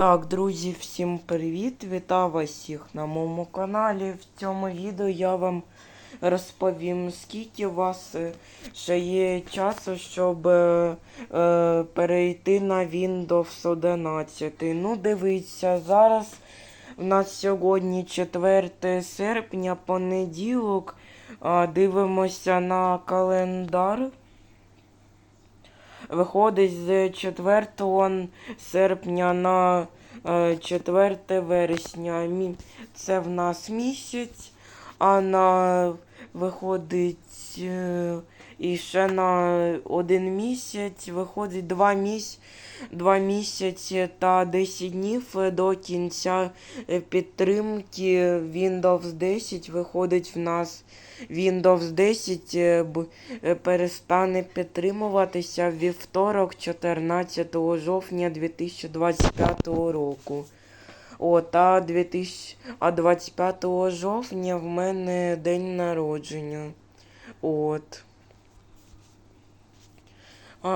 Так, друзі, всім привіт! Вітаю вас всіх на моєму каналі. В цьому відео я вам розповім, скільки у вас е, ще є часу, щоб е, е, перейти на Windows 11. Ну, дивіться, зараз у нас сьогодні 4 серпня, понеділок. Дивимося на календар. Виходить з 4 серпня на е, 4 вересня. Мі- Це в нас місяць, а на виходить е, і ще на один місяць виходить два місяці. Два місяці та 10 днів до кінця е, підтримки Windows 10 виходить в нас Windows 10 е, б- е, перестане підтримуватися вівторок 14 жовтня 2025 року. От, а, 2000, а 25 жовтня в мене день народження. От. А,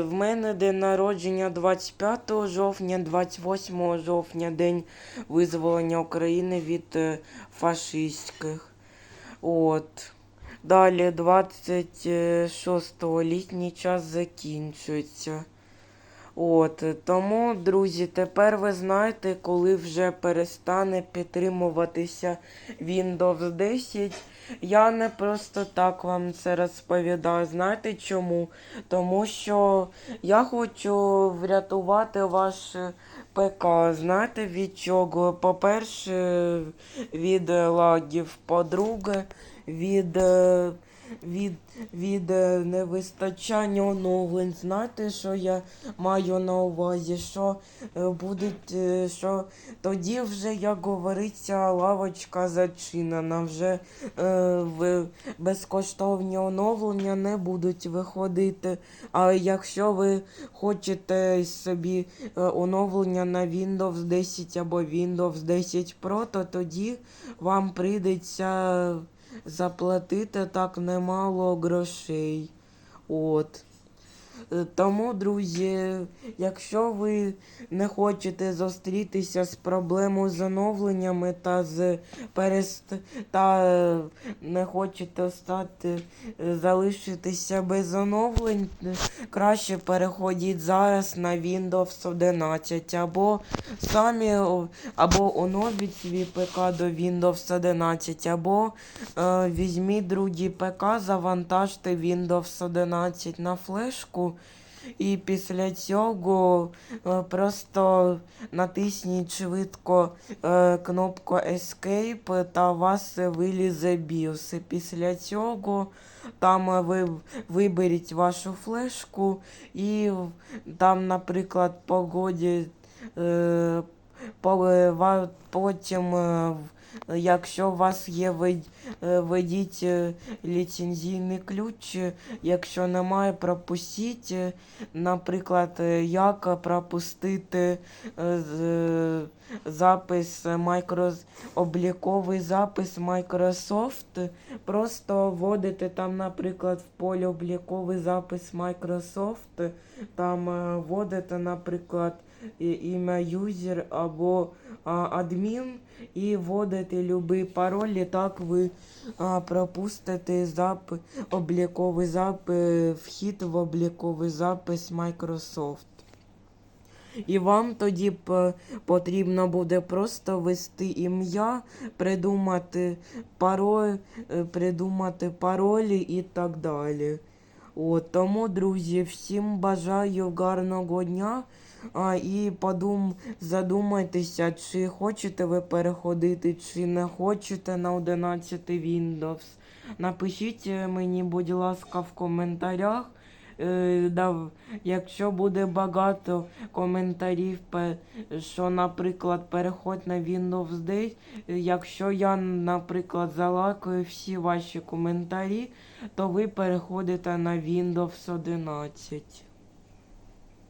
в мене день народження 25 жовтня, 28 жовтня, день визволення України від е, фашистських. От. Далі 26 літній час закінчується. От, тому, друзі, тепер ви знаєте, коли вже перестане підтримуватися Windows 10. Я не просто так вам це розповідаю. Знаєте чому? Тому що я хочу врятувати ваш е, ПК. Знаєте від чого? По-перше, від е, лагів, по-друге, від. Від, від е, невистачання оновлень. Знаєте, що я маю на увазі? Що е, будуть, е, що тоді вже, як говориться, лавочка зачинена. Вже е, безкоштовні оновлення не будуть виходити. А якщо ви хочете собі е, оновлення на Windows 10 або Windows 10 Pro, то тоді вам прийдеться заплатити так немало грошей. От. Е, Тому, друзі, якщо ви не хочете зустрітися з проблемою з оновленнями та з перест... та е, не хочете стати е, залишитися без оновлень, краще переходіть зараз на Windows 11 або самі або оновіть свій ПК до Windows 11, або е, візьміть другий ПК, завантажте Windows 11 на флешку. І після цього е, просто натисніть швидко е, кнопку Escape та у вас вилізе BIOS. Після цього там ви виберіть вашу флешку і там, наприклад, погоді. Е, потім, якщо у вас є вид- е, введіть е, ліцензійний ключ, е, якщо немає, пропустіть. Наприклад, як пропустити запис Microsoft, обліковий запис Microsoft. Просто вводите там, наприклад, в полі обліковий запис Microsoft, там вводите, наприклад, ім'я юзер або адмін і вводите любий пароль, і так ви а, пропустите запис, обліковий запис, вхід в обліковий запис Microsoft. І вам тоді п- потрібно буде просто ввести ім'я, придумати пароль, е, придумати паролі і так далі. От, тому, друзі, всім бажаю гарного дня. І подум, задумайтеся, чи хочете ви переходити, чи не хочете на 11 Windows. Напишіть е, мені, будь ласка, в коментарях. Е, якщо буде багато коментарів, що, наприклад, переход на Windows 10, е, якщо я, наприклад, залайкаю всі ваші коментарі, то ви переходите на Windows 11.